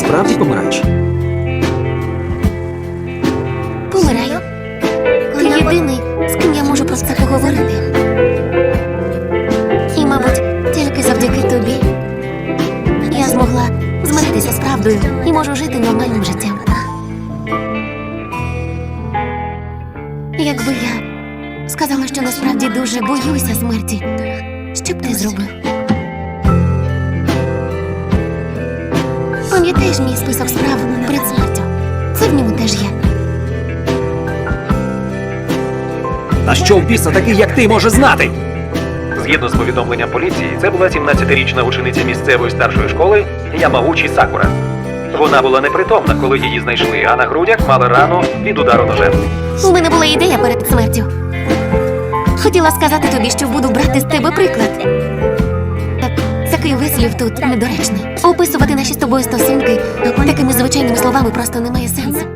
справді помираєш? Помираю. Ти єдиний, з ким я можу про це поговорити. І, мабуть, тільки завдяки тобі я змогла змиритися з правдою і можу жити нормальним життям. Якби я сказала, що насправді дуже боюся смерті, що б ти зробив? Пам'ятаєш мій список справ перед смертю? Це в ньому теж є. А що в біса такий, як ти, може знати? Згідно з повідомленням поліції, це була 17-річна учениця місцевої старшої школи Ямагучі Сакура. Вона була непритомна, коли її знайшли, а на грудях мала рану від удару ножем. У мене була ідея перед смертю. Хотіла сказати тобі, що буду брати з тебе приклад. Вислів тут недоречний. Описувати наші з тобою стосунки такими звичайними словами просто немає сенсу.